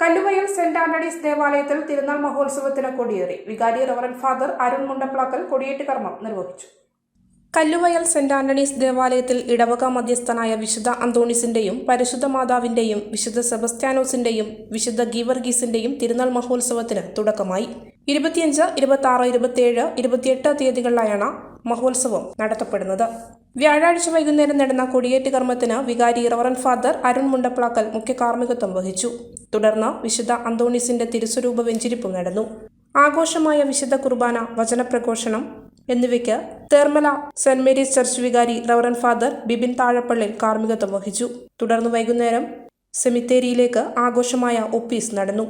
Kalluvayal saint Antony's ദേവാലയത്തിൽ തിരുനാൾ മഹോത്സവത്തിന് കൊടിയേറി. വികാരി റവറൻ ഫാദർ അരുൺ മുണ്ടപ്ലാക്കൽ കൊടിയേറ്റ് കർമ്മം നിർവഹിച്ചു. കല്ലുവയൽ സെന്റ് ആന്റണീസ് ദേവാലയത്തിൽ ഇടവക മധ്യസ്ഥനായ വിശുദ്ധ അന്തോണിസിന്റെയും പരിശുദ്ധ മാതാവിന്റെയും വിശുദ്ധ സെബസ്ത്യാനോസിന്റെയും വിശുദ്ധ ഗീവർഗീസിന്റെയും തിരുനാൾ മഹോത്സവത്തിന് തുടക്കമായി. ഇരുപത്തിയഞ്ച് ഇരുപത്തി ആറ് ഇരുപത്തിയേഴ് ഇരുപത്തിയെട്ട് തീയതികളിലായാണ് മഹോത്സവം നടത്തപ്പെടുന്നത്. വ്യാഴാഴ്ച വൈകുന്നേരം നടന്ന കൊടിയേറ്റ് കർമ്മത്തിന് വികാരി റവറൻ ഫാദർ അരുൺ മുണ്ടപ്ലാക്കൽ മുഖ്യ കാർമ്മികത്വം വഹിച്ചു. തുടർന്ന് വിശുദ്ധ അന്തോണീസിന്റെ തിരുസ്വരൂപ വെഞ്ചിരിപ്പും നടന്നു. ആഘോഷമായ വിശുദ്ധ കുർബാന വചനപ്രഘോഷണം എന്നിവയ്ക്ക് തേർമല സെന്റ് മേരീസ് ചർച്ച് വികാരി റവറൻ ഫാദർ ബിബിൻ താഴപ്പള്ളിൽ കാർമ്മികത്വം വഹിച്ചു. തുടർന്ന് വൈകുന്നേരം സെമിത്തേരിയിലേക്ക് ആഘോഷമായ ഒപ്പീസ് നടന്നു.